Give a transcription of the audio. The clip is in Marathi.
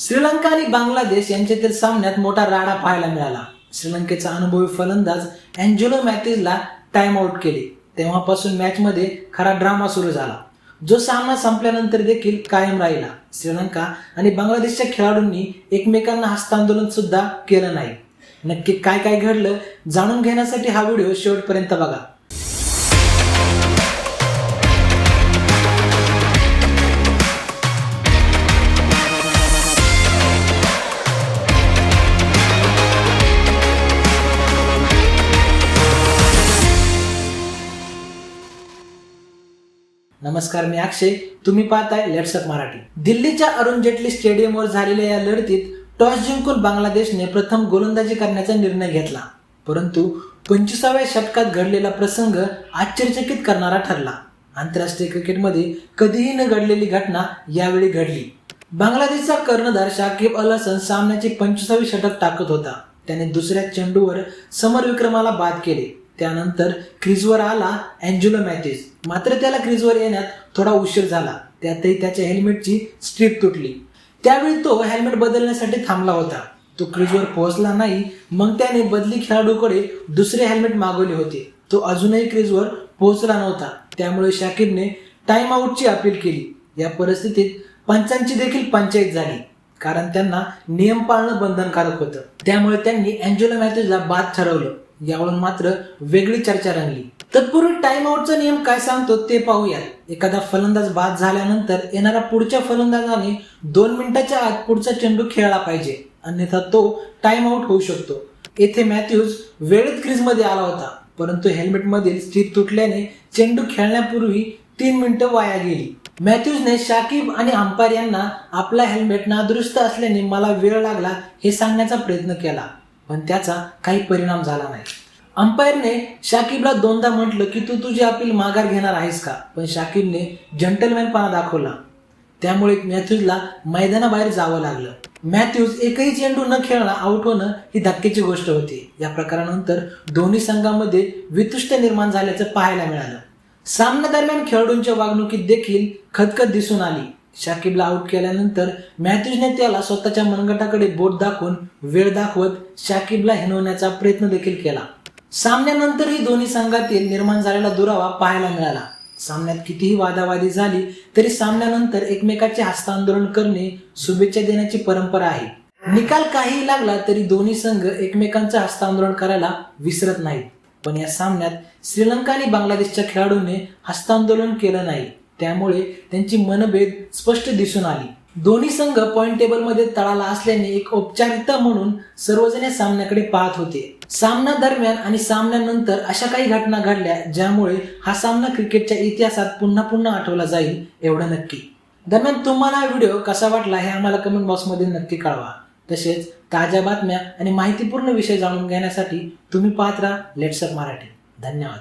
श्रीलंका आणि बांगलादेश यांच्यातील सामन्यात मोठा राडा पाहायला मिळाला. श्रीलंकेचा अनुभवी फलंदाज अँजेलो मॅथ्यूजला टाइम आउट केले. तेव्हापासून मॅचमध्ये खरा ड्रामा सुरू झाला. जो सामना संपल्यानंतर देखील कायम राहिला. श्रीलंका आणि बांगलादेशच्या खेळाडूंनी एकमेकांना हस्तांदोलन सुद्धा केलं नाही. नक्की काय काय घडलं जाणून घेण्यासाठी हा व्हिडिओ शेवटपर्यंत बघा. नमस्कार मी अक्षय. तुम्ही पाहताय लेट्सअप मराठी. दिल्लीच्या अरुण जेटली स्टेडियमवर झालेल्या या लढतीत टॉस जिंकून बांगलादेशने प्रथम गोलंदाजी करण्याचा निर्णय घेतला. परंतु पंचवीसाव्या षटकात घडलेला प्रसंग आश्चर्यचकित करणारा ठरला. आंतरराष्ट्रीय क्रिकेटमध्ये कधीही न घडलेली घटना यावेळी घडली. बांगलादेशचा कर्णधार शाकिब अल हसन सामन्याचे पंचवीसावी षटक टाकत होता. त्याने दुसऱ्या चेंडूवर समर विक्रमाला बाद केले. त्यानंतर क्रीजवर आला अँजुलो मॅचेस. मात्र त्याला क्रीजवर येण्यात थोडा उशीर झाला. त्यातही त्याच्या हेल्मेटची स्ट्रीप तुटली. त्यावेळी तो हेल्मेट बदलण्यासाठी थांबला होता. तो क्रीजवर पोहोचला नाही. मग त्याने बदली खेळाडूकडे दुसरे हेल्मेट मागवले होते. तो अजूनही क्रीजवर पोहोचला नव्हता. त्यामुळे शाकिबने टाइम आऊटची अपील केली. या परिस्थितीत पंचांची देखील पंचायत झाली. कारण त्यांना नियम पाळणं बंधनकारक होतं. त्यामुळे त्यांनी अँजुला मॅथ्यूजला बाद ठरवलं. यावरून मात्र वेगळी चर्चा रंगली. तत्पूर्वी टाइम आउटचा नियम काय सांगतो ते पाहूयात. एखादा फलंदाज बाद झाल्यानंतर येणाऱ्या पुढच्या फलंदाजाने दोन मिनिटाच्या आत पुढचा चेंडू खेळला पाहिजे. अन्यथा तो टाइम आउट होऊ शकतो. येथे मॅथ्यूज वेळेत क्रीजमध्ये आला होता परंतु हेल्मेटमधील स्ट्रीप तुटल्याने चेंडू खेळण्यापूर्वी तीन मिनिटं वाया गेली. मॅथ्यूजने शाकिब आणि अंपायर यांना आपला हेल्मेट नादुरुस्त असल्याने मला वेळ लागला हे सांगण्याचा प्रयत्न केला. पण त्याचा काही परिणाम झाला नाही. अंपायरने शाकिबला दोनदा म्हटलं की तू तुझी अपील माघार घेणार आहेस का? पण शाकिबने जंटलमॅनपणा दाखवला. त्यामुळे मॅथ्यूजला मैदानाबाहेर जावं लागलं. मॅथ्यूज एकही चेंडू न खेळणं आउट होणं ही धक्क्याची गोष्ट होती. या प्रकारानंतर दोन्ही संघांमध्ये वितुष्ट निर्माण झाल्याचं पाहायला मिळालं. सामन्यादरम्यान खेळाडूंच्या वागणुकीत देखील खदखद दिसून आली. शाकिबला आउट केल्यानंतर मॅथ्यूजने त्याला स्वतःच्या मनगटाकडे बोट दाखवून वेळ दाखवत शाकिबला हिनवण्याचा प्रयत्न देखील केला. सामन्यानंतरही दोन्ही संघातील निर्माण झालेला दुरावा पाहायला मिळाला. सामन्यात कितीही वादावादी झाली तरी सामन्यानंतर एकमेकाचे हस्तांदोलन करणे शुभेच्छा देण्याची परंपरा आहे. निकाल काहीही लागला तरी दोन्ही संघ एकमेकांचं हस्तांदोलन करायला विसरत नाहीत. पण या सामन्यात श्रीलंका आणि बांगलादेशच्या खेळाडूंनी हस्तांदोलन केलं नाही. त्यामुळे त्यांची मनभेद स्पष्ट दिसून आली. दोन्ही संघ पॉइंट टेबलमध्ये तळाला असल्याने एक औपचारिकता म्हणून सर्वजण या सामन्याकडे पाहत होते. सामना दरम्यान आणि सामन्यानंतर अशा काही घटना घडल्या ज्यामुळे हा सामना क्रिकेटच्या इतिहासात पुन्हा पुन्हा आठवला जाईल एवढं नक्की. दरम्यान तुम्हाला हा व्हिडिओ कसा वाटला हे आम्हाला कमेंट बॉक्समध्ये नक्की कळवा. तसेच ताज्या बातम्या आणि माहितीपूर्ण विषय जाणून घेण्यासाठी तुम्ही पाहत राहा लेट्सअप मराठी धन्यवाद.